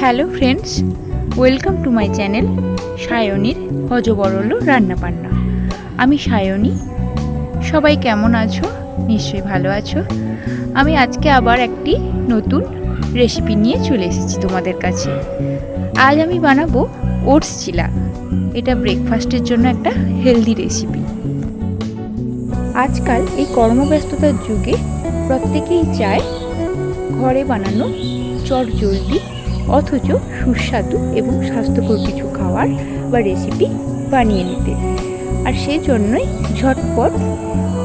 Hello friends, welcome to my channel সায়নীর হজবরল রান্নাবান্না। আমি সায়নী, সবাই কেমন আছো? নিশ্চয়ই ভালো আছো। আমি আজকে আবার একটি নতুন রেসিপি নিয়ে চলে এসেছি তোমাদের কাছে। আজ আমি বানাবো ওটস চিলা। এটা ব্রেকফাস্টের জন্য একটা হেলদি রেসিপি আজকাল এই কর্মব্যস্ততার যুগে প্রত্যেকেই চায় ঘরে বানানো চট জলদি, অথচ সুস্বাদু এবং স্বাস্থ্যকর কিছু খাবার বা রেসিপি বানিয়ে নিতে। আর সেই জন্যই ঝটপট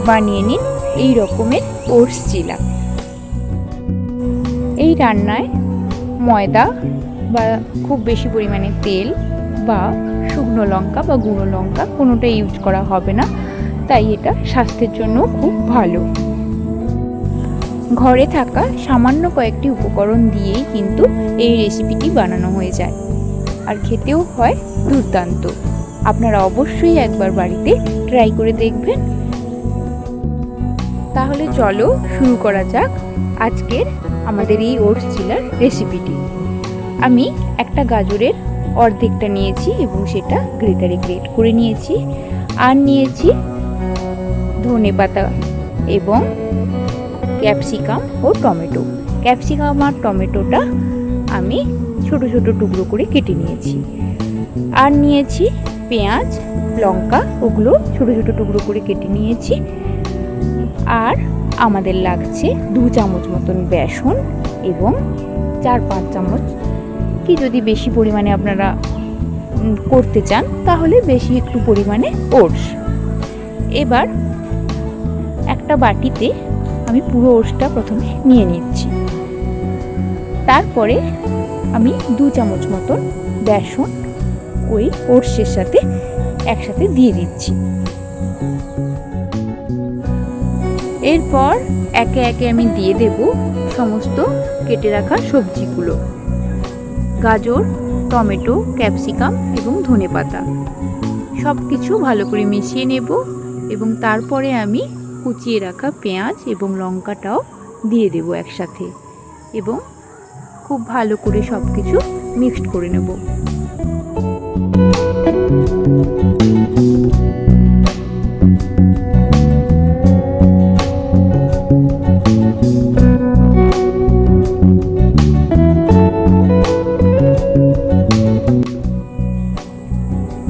বানিয়ে নিন এই রকমের ওটস চিলা এই রান্নায় ময়দা বা খুব বেশি পরিমাণে তেল বা শুকনো লঙ্কা বা গুঁড়ো লঙ্কা কোনোটা ইউজ করা হবে না। তাই এটা স্বাস্থ্যের জন্য খুব ভালো। ঘরে থাকা সামান্য কয়েকটি উপকরণ দিয়েই কিন্তু এই রেসিপিটি বানানো হয়ে যায়। আর খেতেও হয় দুর্দান্ত। আপনারা অবশ্যই একবার বাড়িতে ট্রাই করে দেখবেন। তাহলে চলো শুরু করা যাক আজকের আমাদের এই ওটস চিলার রেসিপিটি। আমি একটা গাজরের অর্ধেকটা নিয়েছি এবং সেটা গ্রেটারে গ্রেট করে নিয়েছি। আর নিয়েছি ধনে পাতা এবং ক্যাপসিকাম ও টমেটো। ক্যাপসিকাম আর টমেটোটা আমি ছোট ছোট টুকরো করে কেটে নিয়েছি। আর নিয়েছি পেঁয়াজ, লঙ্কা, ওগুলো ছোট ছোট টুকরো করে কেটে নিয়েছি। আর আমাদের লাগছে দু চামচ মতন বেসন এবং চার পাঁচ চামচ, কি যদি বেশি পরিমাণে আপনারা করতে চান, তাহলে বেশি একটু পরিমাণে ওটস। এবার একটা বাটিতে আমি পুরো ওটসটা প্রথমে নিয়ে নিচ্ছি। তারপরে আমি দু চামচ মতন বেসন ওই ওটসের সাথে একসাথে দিয়ে দিচ্ছি। এরপর একে একে আমি দিয়ে দেব সমস্ত কেটে রাখা সবজিগুলো। গাজর, টমেটো, ক্যাপসিকাম এবং ধনে পাতা সব কিছু ভালো করে মিশিয়ে নেব এবং তারপরে আমি কুচিয়ে রাখা পেঁয়াজ এবং লঙ্কাটাও দিয়ে দেব একসাথে এবং খুব ভালো করে সব কিছু মিক্সড করে নেব।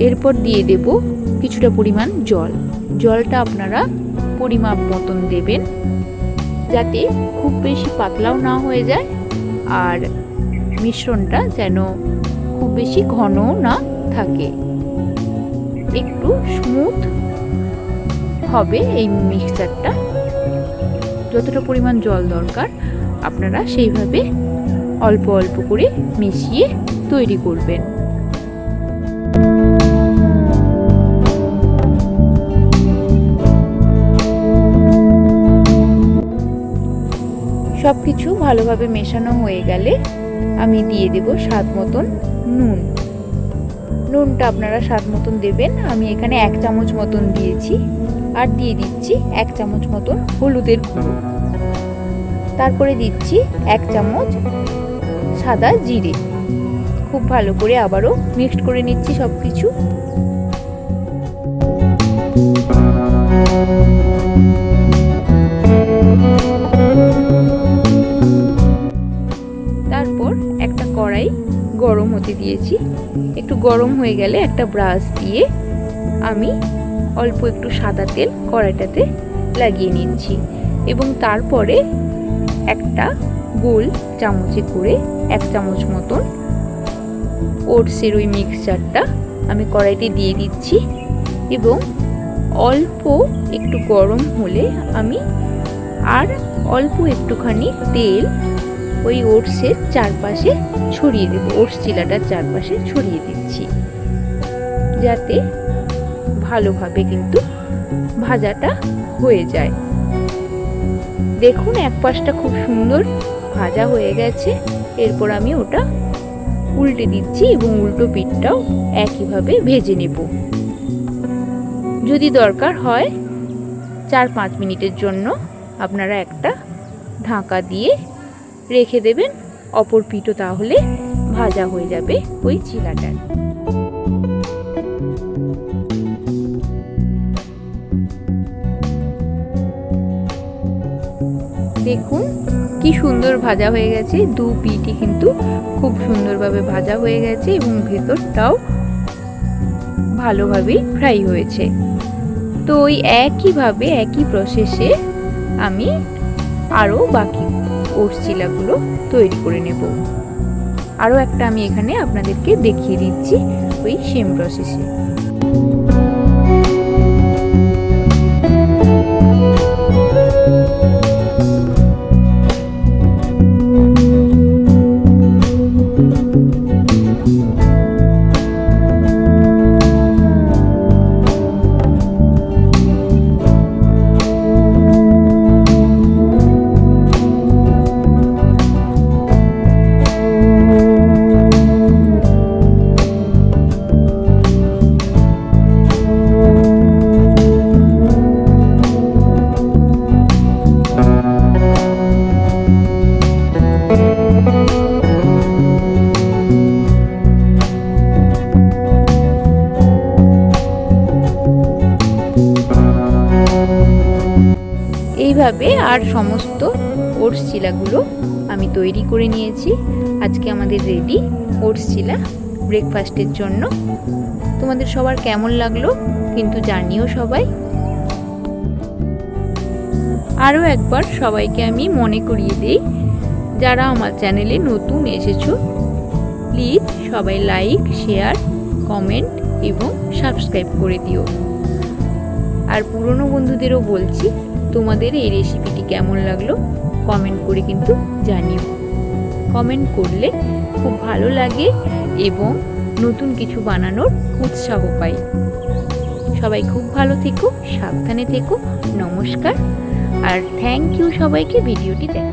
এরপর দিয়ে দেব কিছুটা পরিমাণ জল। জলটা আপনারা পরিমাপ মতন দেবেন, যাতে খুব বেশি পাতলাও না হয়ে যায় আর মিশ্রণটা যেন খুব বেশি ঘনও না থাকে। একটু স্মুথ হবে এই মিক্সচারটা যতটা পরিমাণ জল দরকার, আপনারা সেইভাবে অল্প অল্প করে মিশিয়ে তৈরি করবেন। সব কিছু ভালোভাবে মেশানো হয়ে গেলে আমি দিয়ে দেব স্বাদ মতন নুন। নুনটা আপনারা স্বাদ মতন দেবেন। আমি এখানে এক চামচ মতন দিয়েছি আর দিয়ে দিচ্ছি এক চামচ মতন হলুদের গুঁড়ো। তারপরে দিচ্ছি এক চামচ সাদা জিরে। খুব ভালো করে আবারও মিক্সড করে নিচ্ছি সব কিছু হতে দিয়েছি। একটু গরম হয়ে গেলে একটা ব্রাশ দিয়ে আমি অল্প একটু সাদা তেল কড়াইটাতে লাগিয়ে নিচ্ছি এবং তারপরে একটা গোল চামচে করে এক চামচ মতন ওটসের ওই মিক্সচারটা আমি কড়াইতে দিয়ে দিচ্ছি এবং অল্প একটু গরম হলে আমি আর অল্প একটুখানি তেল ওই ওটসের চারপাশে ছড়িয়ে দেবো। ওটস চিলাটার চারপাশে ছড়িয়ে দিচ্ছি। যাতে ভালোভাবে কিন্তু ভাজাটা হয়ে যায়। দেখুন এক পাশটা খুব সুন্দর ভাজা হয়ে গেছে। এরপর আমি ওটা উল্টে দিচ্ছি এবং উল্টো পিঠটাও একইভাবে ভেজে নেব। যদি দরকার হয়, চার পাঁচ মিনিটের জন্য আপনারা একটা ঢাকা দিয়ে রেখে দেবেন। অপর পিঠও তাহলে ভাজা হয়ে যাবে ওই চিলাটার। দেখুন কি সুন্দর ভাজা হয়ে গেছে। দু পিঠই কিন্তু খুব সুন্দরভাবে ভাজা হয়ে গেছে এবং ভেতরটাও ভালোভাবেই ফ্রাই হয়েছে। তো ওই একইভাবে, একই প্রসেসে আমি আরও বাকি ওটস চিলাগুলো তৈরি করে নেব। আরও একটা আমি এখানে আপনাদেরকে দেখিয়ে দিচ্ছি ওই সেম প্রসেসে এইভাবে আর সমস্ত ওটস চিলাগুলো আমি তৈরি করে নিয়েছি। আজকে আমাদের রেডি ওটস চিলা ব্রেকফাস্টের জন্য। তোমাদের সবার কেমন লাগল কিন্তু জানিও সবাই। আরও একবার সবাইকে আমি মনে করিয়ে দিই, যারা আমার চ্যানেলে নতুন এসেছ প্লিজ সবাই লাইক শেয়ার কমেন্ট এবং সাবস্ক্রাইব করে দিও। আর পুরনো বন্ধুদেরও বলছি তোমাদের এই রেসিপিটি কেমন লাগল কমেন্ট করে কিন্তু জানিও। কমেন্ট করলে খুব ভালো লাগে এবং নতুন কিছু বানানোর উৎসাহ পাই। সবাই খুব ভালো থেকো, সাবধানে থেকো, নমস্কার। আর থ্যাংক ইউ সবাইকে ভিডিওটি দেখা